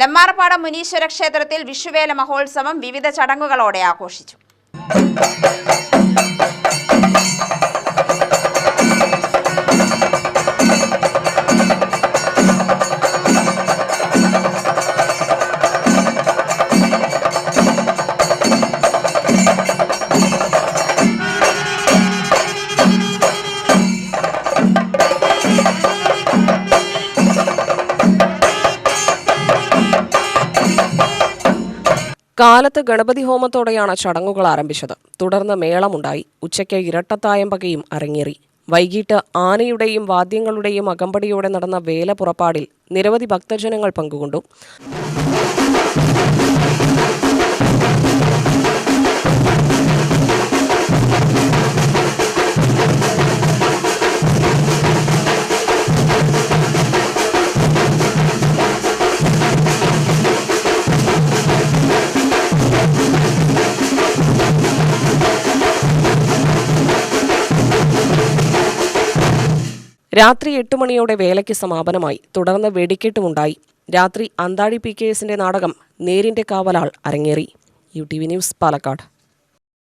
നെമ്മാറപ്പാടം മുനീശ്വര ക്ഷേത്രത്തിൽ വിഷുവേല മഹോത്സവം വിവിധ ചടങ്ങുകളോടെ ആഘോഷിച്ചു. കാലത്ത് ഗണപതി ഹോമത്തോടെയാണ് ചടങ്ങുകൾ ആരംഭിച്ചത്. തുടർന്ന് മേളമുണ്ടായി. ഉച്ചയ്ക്ക് ഇരട്ടത്തായമ്പകയും അരങ്ങേറി. വൈകിട്ട് ആനയുടെയും വാദ്യങ്ങളുടെയും അകമ്പടിയോടെ നടന്ന വേല പുറപ്പാടിൽ നിരവധി ഭക്തജനങ്ങൾ പങ്കുകൊണ്ടു. രാത്രി എട്ട് മണിയോടെ വേലയ്ക്ക് സമാപനമായി. തുടർന്ന് വെടിക്കെട്ടുമുണ്ടായി. രാത്രി അന്താഴി പി കെ എസിന്റെ നാടകം നേരിന്റെ കാവലാൾ അരങ്ങേറി. U T V news Palakkad.